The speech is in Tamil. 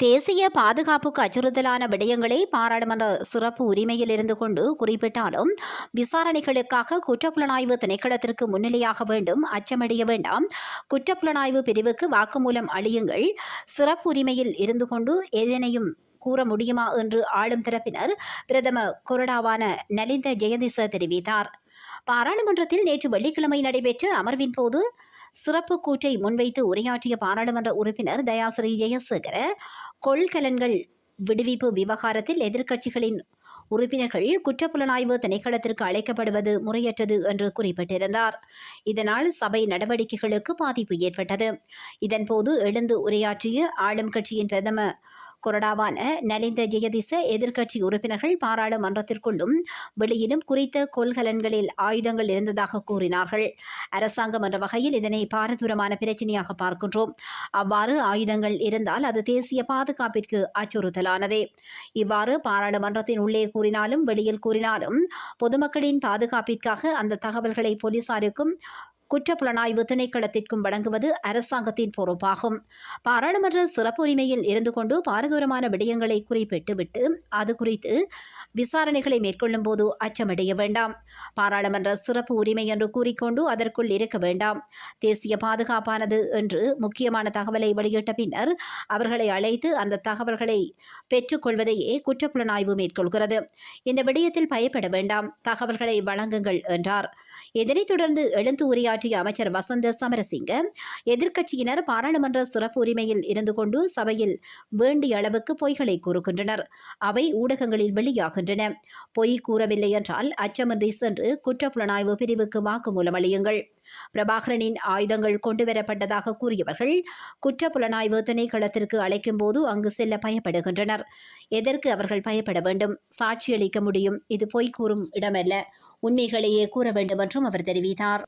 தேசிய பாதுகாப்புக்கு அச்சுறுத்தலான விடயங்களை பாராளுமன்ற சிறப்பு உரிமையில் இருந்து கொண்டு குறிப்பிட்டாலும் விசாரணைகளுக்காக குற்றப்புலனாய்வு திணைக்களத்திற்கு முன்னிலையாக வேண்டும் அச்சமடைய வேண்டாம். குற்றப்புலனாய்வு பிரிவுக்கு வாக்குமூலம் அளியுங்கள். சிறப்பு உரிமையில் இருந்து கொண்டு எதனையும் கூற முடியுமா என்று ஆளும் தரப்பினர் பிரதம கொறடாவான நலிந்த ஜெயதிச தெரிவித்தார். பாராளுமன்றத்தில் நேற்று வெள்ளிக்கிழமை நடைபெற்ற அமர்வின் போது சிறப்பு கூற்றை முன்வைத்து உரையாற்றிய பாராளுமன்ற உறுப்பினர் தயாசிரி ஜெயசேகர கொள்கலன்கள் விடுவிப்பு விவகாரத்தில் எதிர்க்கட்சிகளின் உறுப்பினர்கள் குற்றப்புலனாய்வு திணைக்களத்திற்கு அழைக்கப்படுவது முறையற்றது என்று குறிப்பிட்டிருந்தார். இதனால் சபை நடவடிக்கைகளுக்கு பாதிப்பு ஏற்பட்டது. இதன்போது எழுந்து உரையாற்றிய ஆளும் கட்சியின் பிரதம கொறடாவான நலிந்த ஜெயதிச எதிர்க்கட்சி உறுப்பினர்கள் பாராளுமன்றத்திற்குள்ளும் வெளியிலும் குறித்த கொள்கலன்களில் ஆயுதங்கள் இருந்ததாக கூறினார்கள். அரசாங்கம் என்ற வகையில் இதனை பாரதூரமான பிரச்சனையாக பார்க்கின்றோம். அவ்வாறு ஆயுதங்கள் இருந்தால் அது தேசிய பாதுகாப்பிற்கு அச்சுறுத்தலானதே. இவ்வாறு பாராளுமன்றத்தின் உள்ளே கூறினாலும் வெளியில் கூறினாலும் பொதுமக்களின் பாதுகாப்பிற்காக அந்த தகவல்களை போலீசாருக்கும் குற்றப்புலனாய்வு திணைக்களத்திற்கும் வழங்குவது அரசாங்கத்தின் பொறுப்பாகும். பாராளுமன்ற சிறப்பு உரிமையில் இருந்து கொண்டு பாரதூரமான விடயங்களை குறிப்பிட்டுவிட்டு அது குறித்து விசாரணைகளை மேற்கொள்ளும் போது அச்சமடைய வேண்டாம். பாராளுமன்ற சிறப்பு உரிமை என்று கூறிக்கொண்டு அதற்குள் இருக்க வேண்டாம். தேசிய பாதுகாப்பானது என்று முக்கியமான தகவலை வெளியிட்ட பின்னர் அவர்களை அழைத்து அந்த தகவல்களை பெற்றுக்கொள்வதையே குற்றப்புலனாய்வு மேற்கொள்கிறது. இந்த விடயத்தில் பயப்பட வேண்டாம். தகவல்களை வழங்குங்கள் என்றார். இதனைத் தொடர்ந்து எழுந்து உரையாற்றிய அமைச்சர் வசந்த சமரசிங்க. எதிர்க்கட்சியினர் பாராளுமன்ற சிறப்பு உரிமையில் இருந்து கொண்டு சபையில் வேண்டிய அளவுக்கு பொய்களை கூறுகின்றனர். அவை ஊடகங்களில் வெளியாகின்றன. பொய் கூறவில்லை என்றால் அச்சமின்றி சென்று குற்றப்புலனாய்வு பிரிவுக்கு வாக்குமூலம் அளியுங்கள். பிரபாகரனின் ஆயுதங்கள் கொண்டுவரப்பட்டதாக கூறியவர்கள் குற்றப்புலனாய்வு திணைக்களத்திற்கு அழைக்கும் போது அங்கு செல்ல பயப்படுகின்றனர். எதற்கு அவர்கள் பயப்பட வேண்டும்? சாட்சியளிக்க முடியும். இது பொய் கூறும் இடமல்ல. உண்மைகளையே கூற வேண்டும் என்றும் அவர் தெரிவித்தார்.